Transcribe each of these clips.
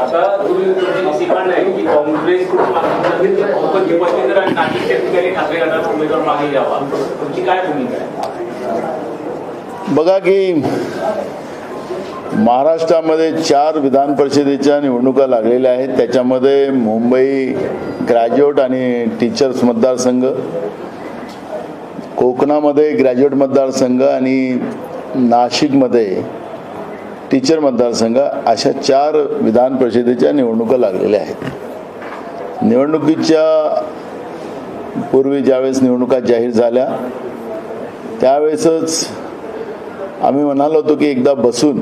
आता तुम्ही तुमची सीमा नाही की काँग्रेस कोकण उपस्थित आणि नाशिक शेतकरी ठाकरे गटाचा उमेदवार मागे घ्यावा तुमची काय भूमिका आहे? बघा की महाराष्ट्रामध्ये चार विधान परिषदेच्या निवडणुका लागलेल्या आहेत. त्याच्यामध्ये मुंबई ग्रॅज्युएट आणि टीचर्स मतदारसंघ कोकणामध्ये ग्रॅज्युएट मतदारसंघ आणि नाशिकमध्ये टीचर मतदारसंघ अशा चार विधान परिषदेच्या निवडणुका लागलेल्या आहेत. निवडणुकीच्या पूर्वी ज्यावेळेस निवडणुका जाहीर झाल्या त्यावेळेसच आम्ही म्हणालो होतो की एकदा बसून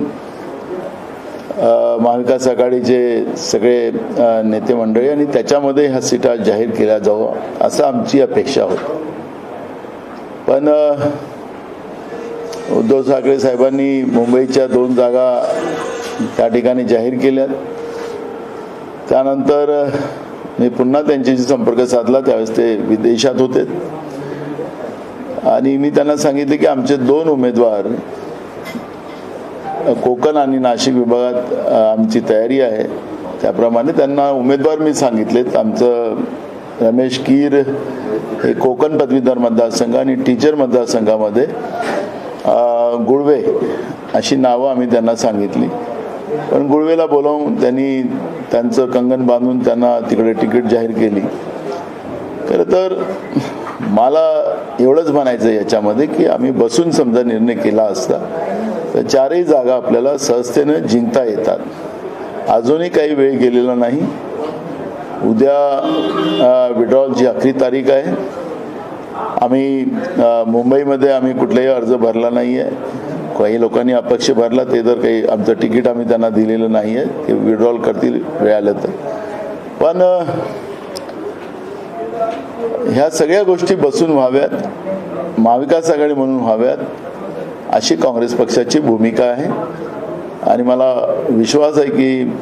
महाविकास आघाडीचे सगळे नेते मंडळी आणि त्याच्यामध्ये ह्या सीटा जाहीर केल्या जावं असं आमची अपेक्षा होती. पण उद्धव ठाकरे साहेबांनी मुंबईच्या दोन जागा त्या ठिकाणी जाहीर केल्यात. त्यानंतर मी पुन्हा त्यांच्याशी संपर्क साधला त्यावेळेस ते विदेशात होते. आणि मी त्यांना सांगितले की आमचे दोन उमेदवार कोकण आणि नाशिक विभागात आमची तयारी आहे. त्याप्रमाणे त्यांना उमेदवार मी सांगितलेत. आमचं रमेश कीर हे कोकण पदवीधर मतदारसंघ आणि टीचर मतदारसंघामध्ये गुळवे अशी नावं आम्ही त्यांना सांगितली. पण गुळवेला बोलावून त्यांनी त्यांचं कंगन बांधून त्यांना तिकडे तिकीट जाहीर केली. खरं तर मला एवढंच म्हणायचं याच्यामध्ये की आम्ही बसून समजा निर्णय केला असता तर चारही जागा आपल्याला सहजतेनं जिंकता येतात. अजूनही काही वेळ गेलेला नाही. उद्या विड्रॉलची अखरी तारीख आहे. आम्ही मुंबईमध्ये आम्ही कुठलाही अर्ज भरला नाही आहे काही लोकांनी अपक्ष भरला ते तर काही आमचं तिकीट आम्ही त्यांना दिलेलं नाही आहे ते विड्रॉल करतील वेळ आलं तर. पण ह्या सगळ्या गोष्टी बसून व्हाव्यात महाविकास आघाडी म्हणून व्हाव्यात अशी काँग्रेस पक्षाची भूमिका आहे. आणि मला विश्वास आहे की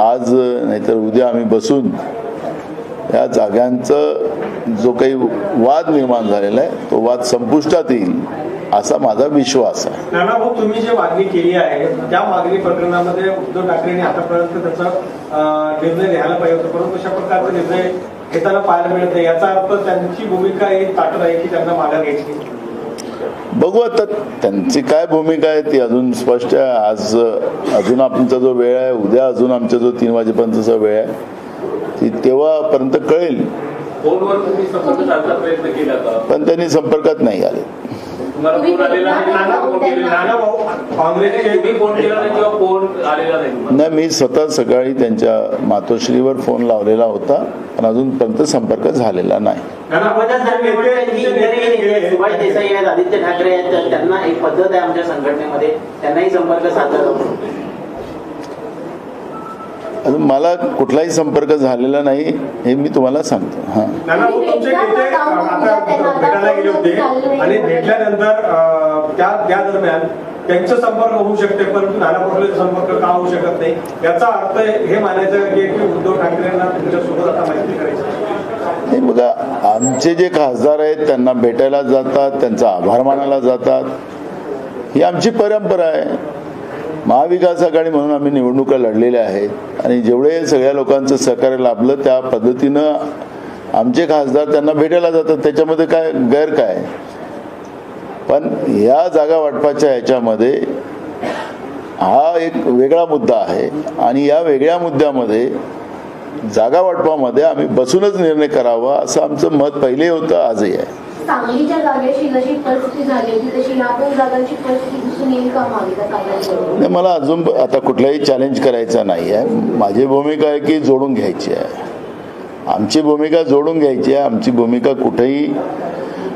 आज नाहीतर उद्या आम्ही बसून या जागांचं जो काही वाद निर्माण झालेला आहे तो वाद संपुष्टात येईल असा माझा विश्वास आहे. नाना भाऊ तुम्ही जी मागणी केली आहे त्या मागणी प्रकरणामध्ये उद्धव ठाकरेंनी आतापर्यंत त्याचा निर्णय घ्यायला पाहिजे होता परंतु अशा प्रकारचा निर्णय घेताना पाहायला मिळत नाही. याचा अर्थ त्यांची भूमिका ही ताटत आहे की त्यांना माघार घ्यायची? बघू आता त्यांची काय भूमिका आहे ती अजून स्पष्ट आहे. आज अजून आमचा जो वेळ आहे उद्या अजून आमचा जो तीन वाजेपर्यंतचा वेळ आहे तेव्हापर्यंत कळेल. फोनवर तुम्ही संपर्क साधण्याचा प्रयत्न केला का? पण त्यांनी संपर्कात नाही आले. तुम्हाला फोन आलेला नाही नाना भाऊ नाना भाऊ काँग्रेसचे तुम्ही फोन केला नाही किंवा फोन आलेला नाही तुम्हाला? नाही मी स्वतः सकाळी त्यांच्या मातोश्रीवर फोन लावलेला होता पण अजूनपर्यंत संपर्क झालेला नाही. सुभाष देसाई आदित्य ठाकरे त्यांना एक पद्धत आहे आमच्या संघटनेमध्ये. त्यांनाही संपर्क साधला मला कुठलाही संपर्क झालेला नाही हे मी तुम्हाला सांगतो. हां. आणि भेटल्यानंतर त्या त्या दरम्यान त्यांचा संपर्क होऊ शकते परंतु नाना पटोलेचा संपर्क का होऊ शकत नाही? याचा अर्थ हे मानायचं की की उद्धव ठाकरेंना तुमच्यासोबत आता मैत्री करायची नाही बघा आमचे जे खासदार आहेत त्यांना भेटायला जातात त्यांचा आभार मानायला जातात. ही आमची परंपरा आहे. महाविकास आघाडी म्हणून आम्ही निवडणुका लढलेल्या आहेत. आणि जेवढे सगळ्या लोकांचं सहकार्य लाभलं त्या पद्धतीनं आमचे खासदार त्यांना भेटायला जातात. त्याच्यामध्ये काय गैर काय? पण या जागा वाटपाच्या ह्याच्यामध्ये हा एक वेगळा मुद्दा आहे. आणि या वेगळ्या मुद्द्यामध्ये जागा वाटपामध्ये आम्ही बसूनच निर्णय करावा असं आमचं मत पहिले होतं आजही आहे. सांगलीच्या जागेची जशी परिस्थिती झाली होती तशी या जागांची परिस्थिती दिसून येईल का नाही मला अजून आता कुठलाही चॅलेंज करायचा नाही आहे. माझी भूमिका आहे की जोडून घ्यायची आहे. आमची भूमिका जोडून घ्यायची आहे. आमची भूमिका कुठेही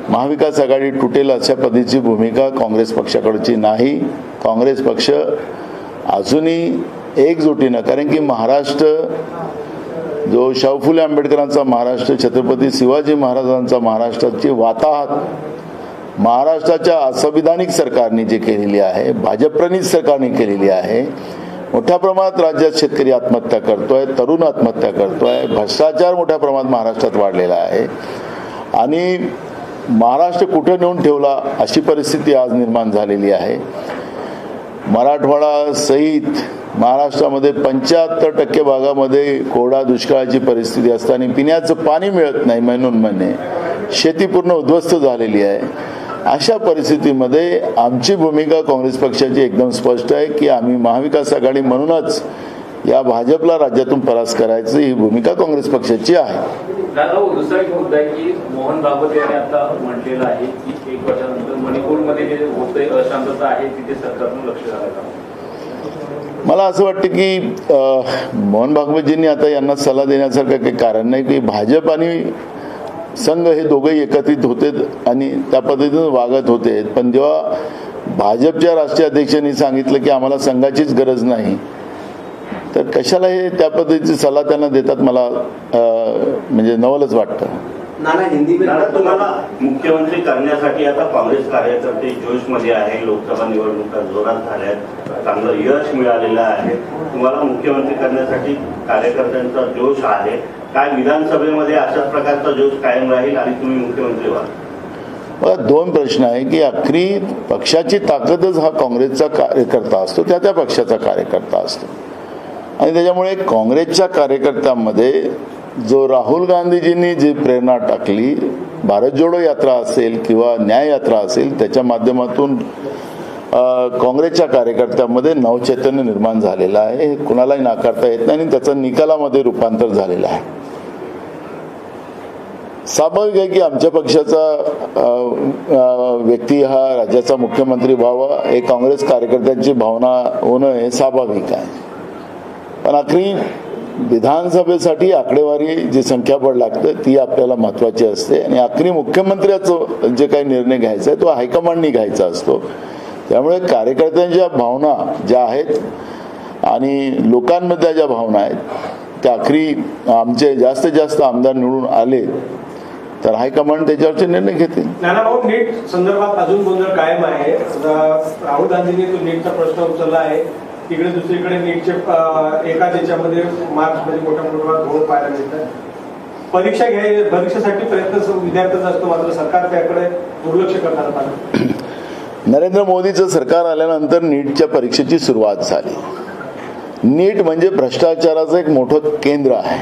महाविकास आघाडी तुटेल अशा पद्धतीची भूमिका काँग्रेस पक्षाकडची नाही. काँग्रेस पक्ष अजूनही एकजुटीनं कारण की महाराष्ट्र जो शाहू फुले आंबेडकरांचा महाराष्ट्र छत्रपती शिवाजी महाराजांचा महाराष्ट्राची वाताहत महाराष्ट्राच्या असंविधानिक सरकारने जे केलेली आहे भाजपप्रणित सरकारने केलेली आहे मोठ्या प्रमाणात राज्यात शेतकरी आत्महत्या करतोय तरुण आत्महत्या करतोय भ्रष्टाचार मोठ्या प्रमाणात महाराष्ट्रात वाढलेला आहे. आणि महाराष्ट्र कुठे नेऊन ठेवला अशी परिस्थिती आज निर्माण झालेली आहे. मराठवाडा सहित महाराष्ट्रामध्ये पंच्याहत्तर टक्के भागामध्ये कोरडा दुष्काळाची परिस्थिती असताना पिण्याचं पाणी मिळत नाही म्हणून म्हणे. शेती पूर्ण उद्ध्वस्त झालेली आहे. अशा परिस्थितीमध्ये आमची भूमिका काँग्रेस पक्षाची एकदम स्पष्ट आहे की आम्ही महाविकास आघाडी म्हणूनच या भाजपला राज्यातून परास करायची ही भूमिका काँग्रेस पक्षाची आहे. दादा हो, दुसरा एक मुद्दा आहे की मोहन भागवत यांनी आता म्हटलेलं आहे की एक वर्षानंतर मणिपूरमध्ये जे होते अशांतता आहे तिथे सरकारनं लक्ष घालायला मला असं वाटतं की मोहन भागवतजींनी आता यांना सल्ला देण्यासारखं काही कारण नाही. की भाजप आणि संघ हे दोघंही एकत्रित होते आणि त्या पद्धतीनं वागत होते. पण जेव्हा भाजपच्या राष्ट्रीय अध्यक्षांनी सांगितलं की आम्हाला संघाचीच गरज नाही तर कशाला हे त्या पद्धतीची सल्ला त्यांना देतात मला म्हणजे नवलच वाटतं. नाना हिंदी में दादा तुम्हाला मुख्यमंत्री करण्यासाठी आता काँग्रेस कार्यकर्ते जोशमध्ये आहे लोकसभा निवडणुका जोरात झाल्यात चांगलं यश मिळालेलं आहे. तुम्हाला मुख्यमंत्री करण्यासाठी कार्यकर्त्यांचा जोश आहे. काय विधानसभेमध्ये अशाच प्रकारचा जोश कायम राहील आणि तुम्ही मुख्यमंत्री व्हाल? मला दोन प्रश्न आहे की अखरी पक्षाची ताकदच हा काँग्रेसचा कार्यकर्ता असतो त्या त्या पक्षाचा कार्यकर्ता असतो. आणि त्याच्यामुळे काँग्रेसच्या कार्यकर्त्यांमध्ये जो राहुल गांधीजींनी जी प्रेरणा टाकली भारत जोडो यात्रा असेल किंवा न्याय यात्रा असेल त्याच्या माध्यमातून काँग्रेसच्या कार्यकर्त्यांमध्ये नवचैतन्य निर्माण झालेलं आहे. हे कुणालाही नाकारता येत नाही आणि त्याचं निकालामध्ये रूपांतर झालेलं आहे. स्वाभाविक आहे की आमच्या पक्षाचा व्यक्ती हा राज्याचा मुख्यमंत्री व्हावा हे काँग्रेस कार्यकर्त्यांची भावना होणं हे स्वाभाविक आहे. पण आखरी विधानसभेसाठी आकडेवारी जी संख्याबळ लागतं ती आपल्याला महत्वाची असते. आणि आखरी मुख्यमंत्र्याचं जे काही निर्णय घ्यायचा आहे तो हायकमांडनी घ्यायचा असतो. त्यामुळे कार्यकर्त्यांच्या भावना ज्या आहेत आणि लोकांमधल्या ज्या भावना आहेत त्या आखरी आमचे जास्तीत जास्त आमदार निवडून आले तर हायकमांड त्याच्यावरचे निर्णय घेते नानाभाऊ नीट संदर्भात अजून गोंधळ कायम आहे? राहुल गांधींनी तो नीटचा प्रश्न उचलला आहे. तिकडे दुसरीकडे नीटचे अं, एकाच याच्यामध्ये म्हणजे मोठ्या मोठ्या घोळ पाहायला मिळतात. परीक्षा घ्याय परीक्षेसाठी प्रयत्न विद्यार्थ्यांचा असतो मात्र सरकार त्याकडे दुर्लक्ष करणार आलं नरेंद्र मोदीचं सरकार आल्यानंतर नीटच्या परीक्षेची सुरुवात झाली. नीट म्हणजे भ्रष्टाचाराचं एक मोठं केंद्र आहे.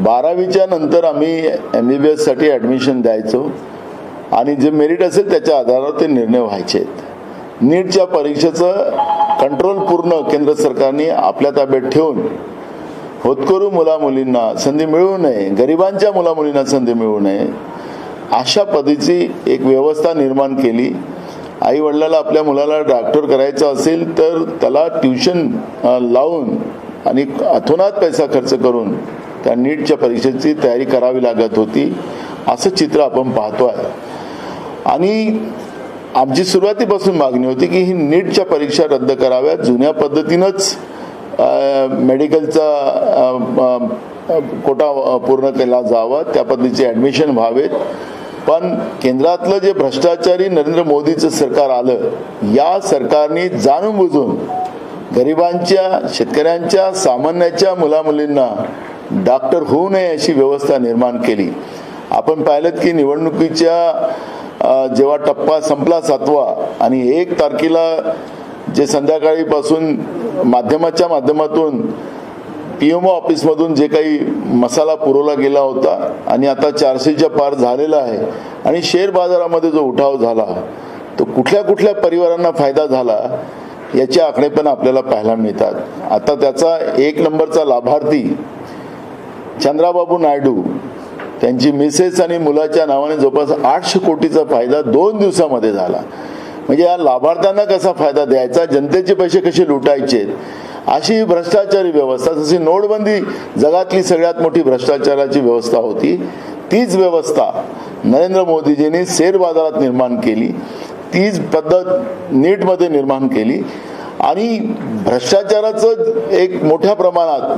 बारावीच्या नंतर आम्ही एम बी बी एससाठी ॲडमिशन द्यायचो. आणि जे मेरिट असेल त्याच्या आधारावर ते निर्णय व्हायचे आहेत नीटच्या परीक्षेचं कंट्रोल पूर्ण केंद्र सरकारने आपल्या ताब्यात ठेवून होतकरू मुलामुलींना संधी मिळू नये गरिबांच्या मुलामुलींना संधी मिळू नये अशा पद्धतीची एक व्यवस्था निर्माण केली. आई वडिलाला आपल्या मुलाला डॉक्टर करायचं असेल तर त्याला ट्युशन लावून आणि अथोनात पैसा खर्च करून त्या नीटच्या परीक्षेची तयारी करावी लागत होती असं चित्र आपण पाहतो आहे आणि आमची सुरुवातीपासून मागणी होती की ही नीटच्या परीक्षा रद्द कराव्यात जुन्या पद्धतीनंच मेडिकलचा कोटा पूर्ण केला जावा. त्या पद्धतीचे ॲडमिशन व्हावेत. पण केंद्रातलं जे भ्रष्टाचारी नरेंद्र मोदीचं सरकार आलं या सरकारने जाणून बुजून गरिबांच्या शेतकऱ्यांच्या सामान्याच्या मुलामुलींना डॉक्टर होऊ नये अशी व्यवस्था निर्माण केली. आपण पाहिलं की निवडणुकीच्या जेव्हा टप्पा संपला सातवा आणि एक तारखेला जे संध्याकाळीपासून माध्यमाच्या माध्यमातून पी एम ओ ऑफिसमधून जे काही मसाला पुरवला गेला होता आणि आता चारशेच्या पार झालेला आहे आणि शेअर बाजारामध्ये जो उठाव झाला तो कुठल्या कुठल्या परिवारांना फायदा झाला याचे आकडे पण आपल्याला पाहायला मिळतात. आता त्याचा एक नंबरचा लाभार्थी चंद्राबाबू नायडू त्यांची मिसेस आणि मुलाच्या नावाने जवळपास आठशे कोटीचा फायदा दोन दिवसामध्ये झाला. म्हणजे या लाभार्थ्यांना कसा फायदा द्यायचा? जनतेचे पैसे कसे लुटायचे? अशी भ्रष्टाचारी व्यवस्था जशी नोटबंदी जगातली सगळ्यात मोठी भ्रष्टाचाराची व्यवस्था होती तीच व्यवस्था नरेंद्र मोदीजींनी शेअर बाजारात निर्माण केली तीच पद्धत नीटमध्ये निर्माण केली. आणि भ्रष्टाचाराचं एक मोठ्या प्रमाणात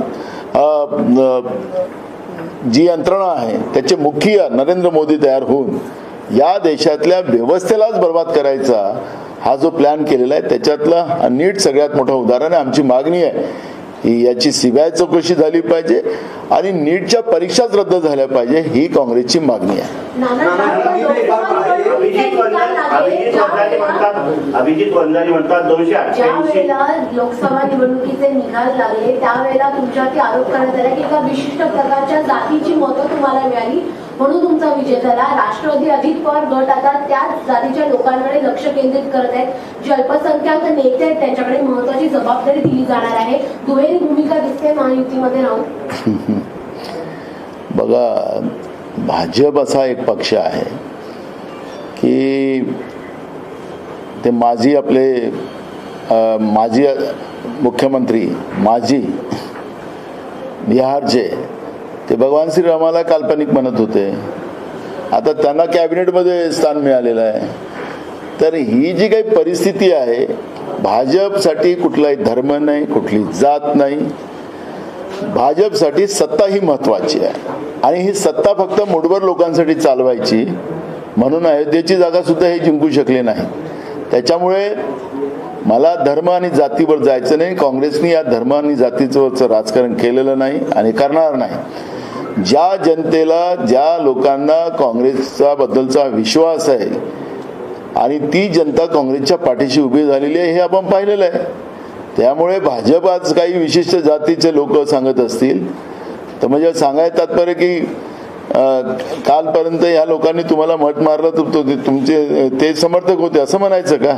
जी यंत्रणा आहे त्याचे मुख्य नरेंद्र मोदी तयार होऊन या देशातल्या व्यवस्थेलाच बर्बाद करायचा हा जो प्लॅन केलेला आहे त्याच्यातला नीट सगळ्यात मोठं उदाहरण आहे आमची मागणी आहे की याची सीबीआय चौकशी झाली पाहिजे आणि नीटच्या परीक्षाच रद्द झाल्या पाहिजे ही काँग्रेसची मागणी आहे अभिजित अभिजित वंजारी म्हणतात अभिजित वंजारी म्हणतात दोनशे ज्या अठ्ठ्याऐंशी लोकसभा निवडणुकीचे निकाल लागले त्यावेळेला तुमच्यावरती आरोप करण्यात आला की एका विशिष्ट प्रकारच्या जातीची मतं तुम्हाला मिळाली म्हणून तुमचा विजय झाला. राष्ट्रवादी अजित पवार गट आता त्याच जातीच्या लोकांकडे लक्ष केंद्रित करत आहेत. जे अल्पसंख्याक नेते आहेत त्यांच्याकडे महत्वाची जबाबदारी दिली जाणार आहे. दुहेरी भूमिका दिसते महायुतीमध्ये राहून बघा भाजप असा एक पक्ष आहे की ते माजी आपले माजी मुख्यमंत्री माजी बिहारचे ते भगवान श्रीरामाला काल्पनिक म्हणत होते. आता त्यांना कॅबिनेटमध्ये स्थान मिळालेलं आहे. तर ही जी काही परिस्थिती आहे भाजपसाठी कुठलाही धर्म नाही कुठली जात नाही. भाजपसाठी सत्ता ही महत्वाची आहे. आणि ही सत्ता फक्त मुठभर लोकांसाठी चालवायची म्हणून अयोध्येची जागा सुद्धा हे जिंकू शकले नाही. त्याच्यामुळे मला धर्म आणि जातीवर जायचं नाही. काँग्रेसने या धर्म आणि जातीचं राजकारण केलेलं नाही आणि करणार नाही. ज्या जनतेला ज्या लोकांना काँग्रेसचा बद्दलचा विश्वास आहे आणि ती जनता काँग्रेसच्या पाठीशी उभी झालेली आहे हे आपण पाहिलेलं आहे. त्यामुळे भाजप आज काही विशिष्ट जातीचे लोक सांगत असतील. तर म्हणजे सांगायला तात्पर्य की कालपर्यंत या लोकांनी तुम्हाला मत मारलं तर तो- तुमचे ते समर्थक होते असं म्हणायचं का?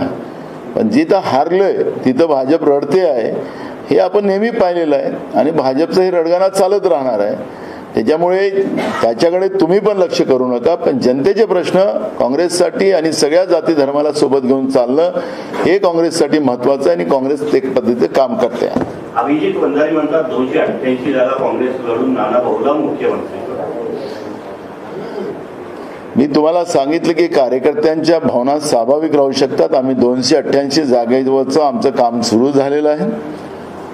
पण जिथं हारलंय तिथं भाजप रडते आहे हे आपण नेहमी पाहिलेलं आहे. आणि भाजपचं हे रडगाणा चालत राहणार आहे. त्याच्यामुळे त्याच्याकडे तुम्ही पण लक्ष करू नका. पण जनतेचे प्रश्न काँग्रेससाठी आणि सगळ्या जाती धर्माला सोबत घेऊन चालणं हे काँग्रेससाठी महत्वाचं आहे आणि काँग्रेस ते पद्धतीचे काम करते अभिजित वंजारी म्हणतात दोनशे अठ्ठ्याऐंशी जागा काँग्रेस लढून नाना भाऊला मुख्यमंत्री. मी तुम्हाला सांगितलं की कार्यकर्त्यांच्या भावना स्वाभाविक राहू शकतात. आम्ही दोनशे अठ्ठ्याऐंशी जागेवरचं आमचं काम सुरू झालेलं आहे.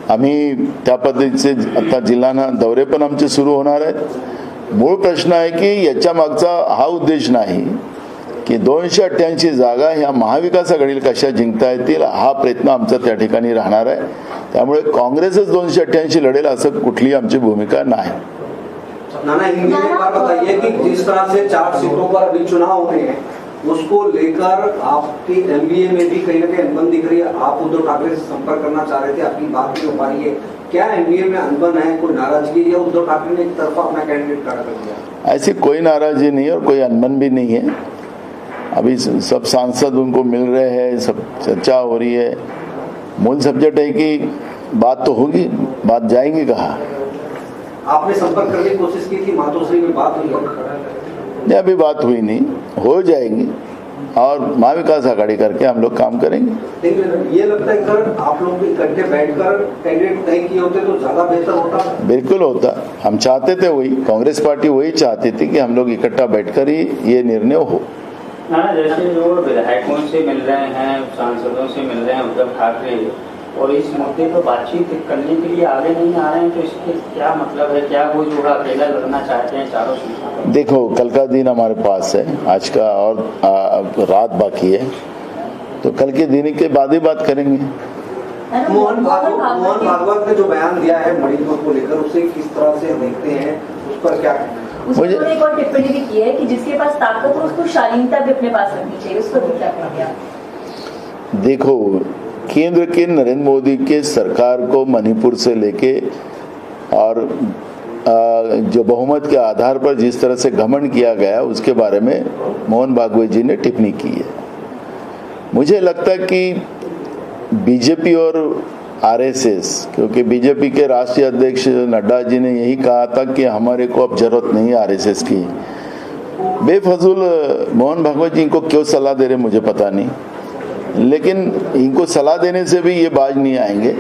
आम्ही त्या पद्धतीचे आता जिल्हा दौरे पण आमचे सुरू होणार आहेत. मूळ प्रश्न आहे की याच्या मागचा हा उद्देश नाही की दोनशे अठ्ठ्याऐंशी जागा ह्या महाविकासाकडील कशा जिंकता येतील हा प्रयत्न आमचा त्या ठिकाणी राहणार आहे. त्यामुळे काँग्रेसच दोनशे अठ्ठ्याऐंशी लढेल असं कुठली आमची भूमिका नाही. नाना, हिंदी में एक बार बताइए कि जिस तरह से चार सीटों पर अभी चुनाव होने हैं, उसको लेकर आपकी एमबीए में भी कहीं ना कहीं अनबन दिख रही है। आप उद्धव ठाकरे से संपर्क करना चाह रहे थे, आपकी बात नहीं हो पा रही है। क्या एमबीए में अनबन है? कोई नाराज़गी है उद्धव ठाकरे ने एक तरफा अपना कैंडिडेट खड़ा कर दिया? ऐसी कोई नाराज़गी नहीं है और कोई अनबन भी नहीं है। अभी सब सांसद उनको मिल रहे हैं, सब चर्चा हो रही है। मूल सब्जेक्ट है कि बात तो होगी, बात जाएँगी कहाँ? आपने संपर्क करने की कोशिश की थी मातोश्री में बात हुई है? नहीं अभी बात हुई नहीं। हो जाएगी। और महाविकास आघाड़ी करके हम लोग काम करेंगे। ये लगता है सर आप लोग इकट्ठे बैठकर कैंडिडेट तय किए होते तो ज़्यादा बेहतर होता। बिल्कुल होता। हम चाहते थे वही। कांग्रेस पार्टी वही चाहती थी कि हम लोग इकट्ठा बैठकर ही ये निर्णय हो। नाना जैसे जो विधायकों से मिल रहे हैं सांसदों से मिल रहे हैं उद्धव ठाकरे और इस मुद्दे पर बातचीत करने के लिए आगे नहीं आ रहे हैं तो इसके क्या मतलब है? क्या वो जो अकेला लड़ना चाहते हैं चारों सीटों देखो कल का दिन हमारे पास है आज का और आ, रात बाकी है। तो कल के दिन के बाद ही बात करेंगे। मोहन भागवत मोहन भागवत ने जो बयान दिया है मणिपुर को लेकर उसे किस तरह से देखते हैं? उस पर क्या? मुझे- एक और टिप्पणी भी की है कि जिसके पास ताकत हो उसको शालीनता भी अपने पास रखनी चाहिए। उस पर भी क्या देखो केंद्र के नरेंद्र मोदी के सरकार को मणिपुर से लेके और जो बहुमत के आधार पर जिस तरह से घमंड किया गया उसके बारे में मोहन भागवत जी ने टिप्पणी की है। मुझे लगता है कि बीजेपी और आरएसएस, क्योंकि बीजेपी के राष्ट्रीय अध्यक्ष नड्डा जी ने यही कहा था कि हमारे को अब ज़रूरत नहीं है आरएसएस की। बेफजूल मोहन भागवत जी को क्यों सलाह दे रहे मुझे पता नहीं। लेकिन इनको सलाह देने से भी ये बाज नहीं आएँगे।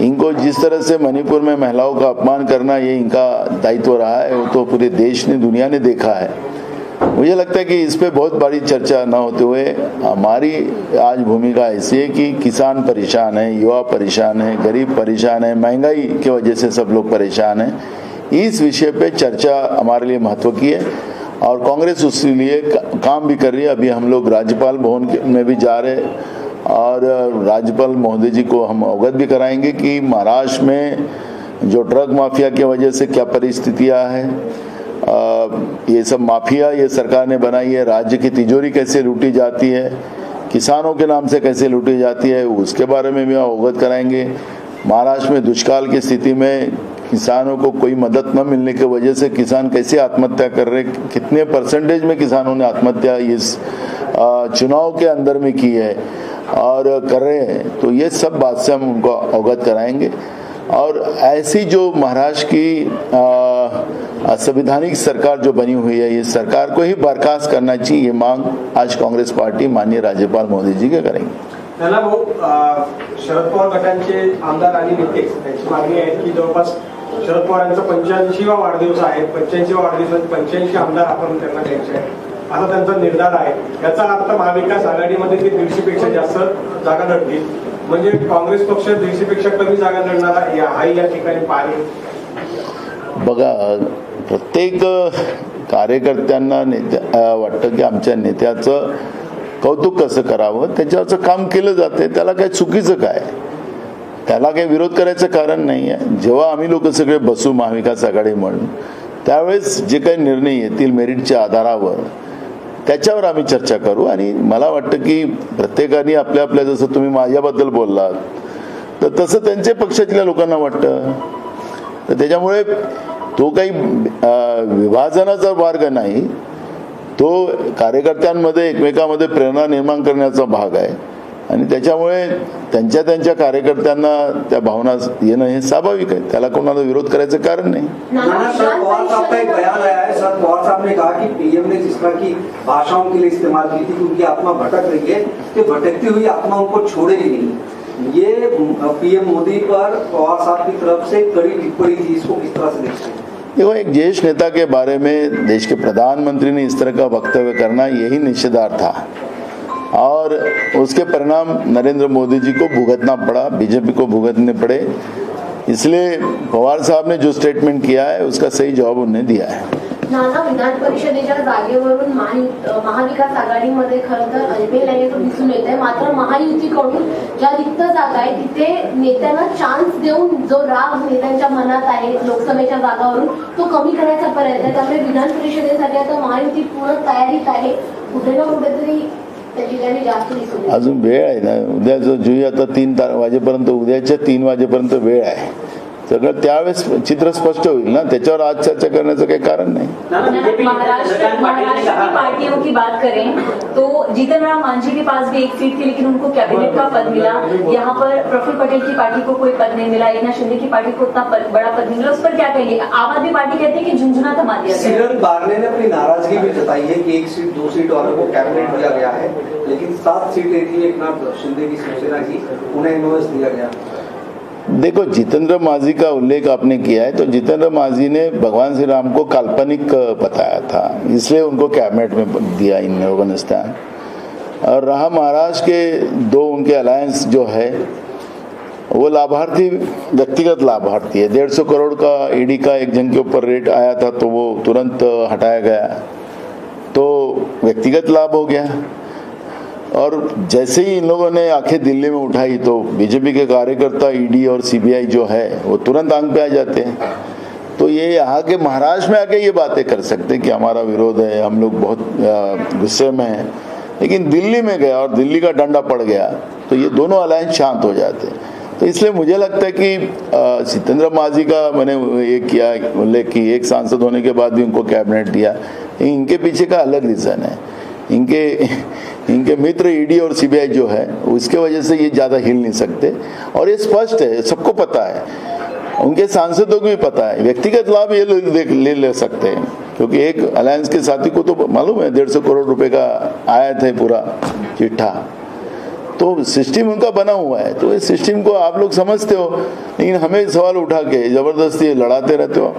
इनको जिस तरह से मणिपुर में महिलाओं का अपमान करना ये इनका दायित्व रहा है, वो तो पूरे देश ने, दुनिया ने देखा है। मुझे लगता है कि इस पर बहुत बड़ी चर्चा न होते हुए हमारी आज भूमिका ऐसी है कि किसान परेशान है, युवा परेशान है, गरीब परेशान है, महँगाई की वजह से सब लोग परेशान हैं। इस विषय पे चर्चा हमारे लिए महत्व की है। और कांग्रेस उसके लिए काम भी कर रही है। अभी हम लोग राज्यपाल भवन में भी जा रहे और राज्यपाल महोदय जी को हम अवगत भी कराएँगे कि महाराष्ट्र में जो ड्रग माफिया की वजह से क्या परिस्थितियाँ हैं ये सब माफिया ये सरकार ने बनाई है। राज्य की तिजोरी कैसे लूटी जाती है, किसानों के नाम से कैसे लूटी जाती है, उसके बारे में भी अवगत कराएँगे। महाराष्ट्र में दुष्काल की स्थिति में किसानों को कोई मदद न मिलने की वजह से किसान कैसे आत्महत्या कर रहे कितने परसेंटेज में किसानों ने आत्महत्या इस चुनाव के अंदर में की है और कर रहे हैं? तो ये सब बात से हम उनको अवगत कराएँगे। और ऐसी जो महाराष्ट्र की संवैधानिक सरकार जो बनी हुई है, ये सरकार को ही बर्खास्त करना चाहिए, ये मांग आज कांग्रेस पार्टी माननीय राज्यपाल मोदी जी के करेंगे। शरद पवार गटांचे आमदार आणि नेते त्यांची मागणी आहे की जवळपास शरद पवारांचा पंच्याऐंशीवा वाढदिवस आहे. पंच्याऐंशीवा वाढदिवस पंच्याऐंशी आमदार आपण त्यांना द्यायचे आहे असा त्यांचा निर्धार आहे. याचा अर्थ महाविकास आघाडीमध्ये ते दीडशेपेक्षा जास्त जागा लढतील म्हणजे काँग्रेस पक्ष दीडशेपेक्षा कमी जागा लढणारा या- हाही या ठिकाणी पाहिजे बघा प्रत्येक कार्यकर्त्यांना नेत्या वाटतं की आमच्या नेत्याचं कौतुक कसं करावं त्याच्यावरचं काम केलं जाते त्याला काय चुकीचं काय? त्याला काही विरोध करायचं कारण नाही आहे जेव्हा आम्ही लोक सगळे बसू महाविकास आघाडी म्हणून त्यावेळेस जे काही निर्णय येतील मेरिटच्या आधारावर त्याच्यावर आम्ही चर्चा करू. आणि मला वाटतं की प्रत्येकाने आपल्या आपल्या जसं तुम्ही माझ्याबद्दल बोललात तर तसं त्यांच्या पक्षातल्या लोकांना वाटतं. तर त्याच्यामुळे तो काही विभाजनाचा मार्ग नाही. तो कार्यकर्त्यांमध्ये एकमेकामध्ये प्रेरणा निर्माण करण्याचा भाग आहे. आणि त्याच्यामुळे त्यांच्या त्यांच्या कार्यकर्त्यांना त्या भावना येणं हे स्वाभाविक आहे. त्याला कोणाला विरोध करायचं कारण नाही. नाना शरद पवार साहब का एक बयान आया है पवार साहब ने कहा कि पीएम ने जिस तरह की भाषाओं के लिए इस्तेमाल की थी उनकी आत्मा भटक रही है कि भटकती हुई आत्मा उनको छोड़ेगी नहीं। ये पीएम मोदी पर पवार साहब की तरफ़ से कड़ी टिप्पणी थी इसको किस तरह से देखते हैं? देखो एक ज्येष्ठ नेता के बारे में देश के प्रधानमंत्री ने इस तरह का वक्तव्य करना यही निषेधार्ह था। और उसके परिणाम नरेंद्र मोदी जी को भुगतना पड़ा बीजेपी को भुगतने पड़े। इसलिए पवार साहब ने जो स्टेटमेंट किया है उसका सही जवाब उन्हें दिया है। नाना विधान परिषदेच्या जागेवरून महायु- महाविकास आघाडीमध्ये खरं तर अल्पेल आहे तो दिसून येत आहे मात्र महायुतीकडून ज्या रिक्त जागा आहे तिथे नेत्यांना चान्स देऊन जो राग नेत्यांच्या मनात आहे लोकसभेच्या जागावरून तो कमी करायचा प्रयत्न आहे. त्यामुळे विधान परिषदेसाठी आता महायुती पूर्ण तयारीत आहे. कुठे ना कुठेतरी अजून वेळ आहे ना? उद्या जो जुई आता तीन तार वाजेपर्यंत उद्याच्या तीन वाजेपर्यंत वेळ आहे. सगळं त्यावेळेस चित्र स्पष्ट होईल ना? त्याच्यावर आज चर्चा करण्याचं काही कारण नाही. पार्टियों की बात करें तो जीतन राम मांझी के पास भी एक सीट थी लेकिन उनको कैबिनेट का पद मिला। यहाँ पर प्रफुल्ल पटेल की पार्टी को कोई पद नहीं मिला शिंदे की पार्टी को उतना बड़ा पद नहीं मिला। उस पर क्या कहेंगे? आम आदमी पार्टी कहती है कि झुंझुना थमा दिया सिरन बारने ने अपनी नाराज़गी भी जताई है कि एक सीट दो सीट वालों को कैबिनेट दिया गया है लेकिन सात सीटें थी एक नाथ शिंदे की शिवसेना की उन्हें इनोवेस दिया गया। देखो, जितेंद्र मांझी का उल्लेख आपने किया है तो जितेंद्र मांझी ने भगवान श्री राम को काल्पनिक बताया था। इसलिए उनको कैबिनेट में दिया इन लोगों ने स्थान। और रहा महाराष्ट्र के दो उनके अलायंस जो है, वो लाभार्थी, व्यक्तिगत लाभार्थी है। डेढ़ सौ करोड़ का ईडी का एक जन के ऊपर रेट आया था तो वो तुरंत हटाया गया। तो व्यक्तिगत लाभ हो गया। और जैसे ही इन लोगों ने आँखें दिल्ली में उठाई तो बीजेपी के कार्यकर्ता, ईडी और सीबीआई जो है, वो तुरंत आँख पे आ जाते हैं। तो ये यहाँ के महाराष्ट्र में आके ये बातें कर सकते हैं कि हमारा विरोध है, हम लोग बहुत गुस्से में हैं। लेकिन दिल्ली में गया और दिल्ली का डंडा पड़ गया तो ये दोनों अलायंस शांत हो जाते हैं। तो इसलिए मुझे लगता है कि सितेंद्र मांझी का मैंने ये किया, उल्लेख की, एक सांसद होने के बाद भी उनको कैबिनेट दिया। इनके पीछे का अलग रीज़न है। इनके इनके मित्र ईडी और सीबीआई जो है, उसके वजह से ये ज़्यादा हिल नहीं सकते। और ये स्पष्ट है, सबको पता है। उनके सांसदों को भी पता है। व्यक्तिगत लाभ ये देख, ले ले सकते हैं। क्योंकि एक अलायंस के साथी को तो मालूम है, डेढ़ सौ करोड़ रुपए का आया था पूरा चिट्ठा। तो सिस्टम उनका बना हुआ है। तो इस सिस्टम को आप लोग समझते हो, लेकिन हमें सवाल उठा के ज़बरदस्ती लड़ाते रहते हो।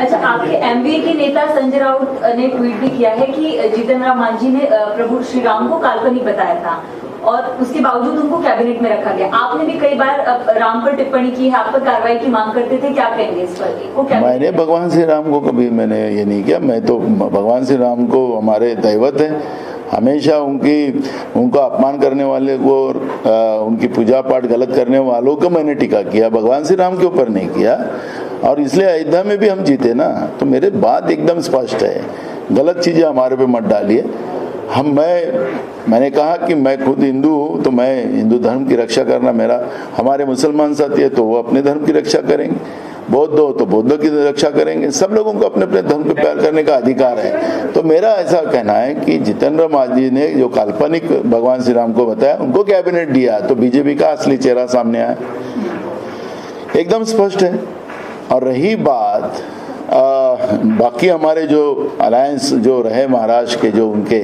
अच्छा आपके एमवीए के नेता संजय राउत ने ट्वीट भी किया है कि जीतन राम मांझी ने प्रभु श्री राम को काल्पनिक बताया था और उसके बावजूद उनको कैबिनेट में रखा गया। आपने भी कई बार राम पर टिप्पणी की है आप पर कार्रवाई की मांग करते थे, क्या कहेंगे इस पर? मैंने भगवान श्री राम को कभी मैंने ये नहीं किया। मैं तो भगवान श्री राम को हमारे दैवत है। हमेशा उनकी उनको अपमान करने वाले को आ, उनकी पूजा पाठ गलत करने वालों को मैंने टीका किया भगवान श्री राम के ऊपर नहीं किया। और इसलिए अयोध्या में भी हम जीते ना तो मेरे बात एकदम स्पष्ट है। गलत चीज़ें हमारे पे मत डालिए। हम मैं मैंने कहा कि मैं खुद हिंदू हूँ तो मैं हिंदू धर्म की रक्षा करना मेरा हमारे मुसलमान साथी है तो वो अपने धर्म की रक्षा करेंगे। बौद्ध हो तो बौद्ध की रक्षा करेंगे। सब लोगों को अपने अपने धर्म पे प्यार करने का अधिकार है। तो मेरा ऐसा कहना है कि जितेंद्र मांझी ने जो काल्पनिक भगवान श्री राम को बताया उनको कैबिनेट दिया तो बीजेपी का असली चेहरा सामने आया। एकदम स्पष्ट है। और रही बात आ, बाकी हमारे जो अलायंस जो रहे महाराष्ट्र के जो उनके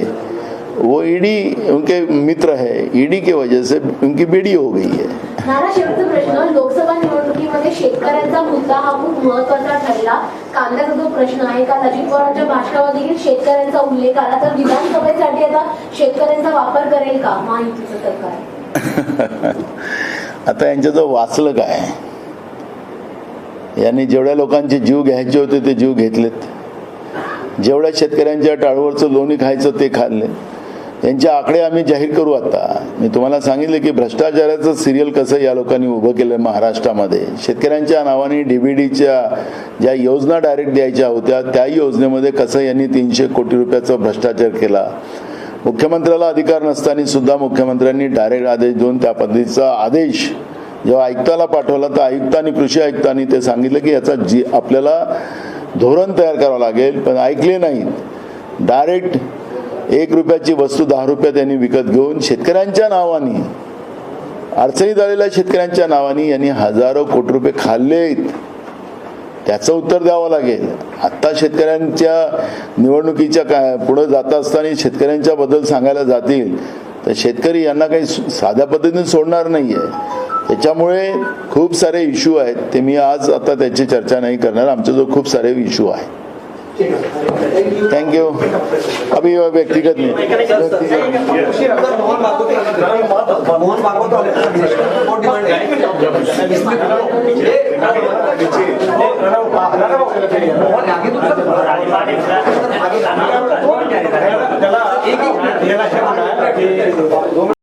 वो ईडी उनके मित्र है। ईडी के वजह से उनकी बेड़ी हो गई है। नाना शेवटचा प्रश्न लोकसभा निवडणुकीमध्ये शेतकऱ्यांचा मुद्दा हा खूप महत्त्वाचा ठरला. कांद्याचा जो प्रश्न आहे काल अजित पवारांच्या भाषणावर देखील शेतकऱ्यांचा उल्लेख आला. तर विधानसभेसाठी आता शेतकऱ्यांचा वापर करेल का माहितीचं सरकार? आता यांच्याजवळ वाचलं काय यांनी जेवढ्या लोकांचे जीव घ्यायचे होते ते जीव घेतलेत. जेवढ्या शेतकऱ्यांच्या टाळूवरचं लोणी खायचं ते खाल्ले. त्यांचे आकडे आम्ही जाहीर करू आता. मी तुम्हाला सांगितले की भ्रष्टाचाराचं सिरियल कसं या लोकांनी उभं केलं महाराष्ट्रामध्ये. शेतकऱ्यांच्या नावाने डीबीडीच्या ज्या योजना डायरेक्ट द्यायच्या होत्या त्या योजनेमध्ये कसं यांनी तीनशे कोटी रुपयाचा भ्रष्टाचार केला? मुख्यमंत्र्याला अधिकार नसताना सुद्धा मुख्यमंत्र्यांनी डायरेक्ट आदेश देऊन त्या पद्धतीचा आदेश जेव्हा आयुक्ताला पाठवला तर आयुक्तांनी कृषी आयुक्तांनी ते सांगितलं की याचा जी आपल्याला धोरण तयार करावं लागेल पण ऐकले नाहीत. डायरेक्ट एक रुपयाची वस्तू दहा रुपयात यांनी विकत घेऊन शेतकऱ्यांच्या नावाने अडचणीत आलेल्या शेतकऱ्यांच्या नावाने यांनी हजारो कोटी रुपये खाल्लेत. त्याचं उत्तर द्यावं लागेल. आत्ता शेतकऱ्यांच्या निवडणुकीच्या काय पुढं जात असताना शेतकऱ्यांच्या बद्दल सांगायला जातील तर शेतकरी यांना काही साध्या पद्धतीने सोडणार नाही आहे त्याच्यामुळे खूप सारे इश्यू आहेत. ते मी आज आता त्याची चर्चा नाही करणार. आमच्याजवळ खूप सारे इश्यू आहेत थैंक यू अभी वह व्यक्तिगत में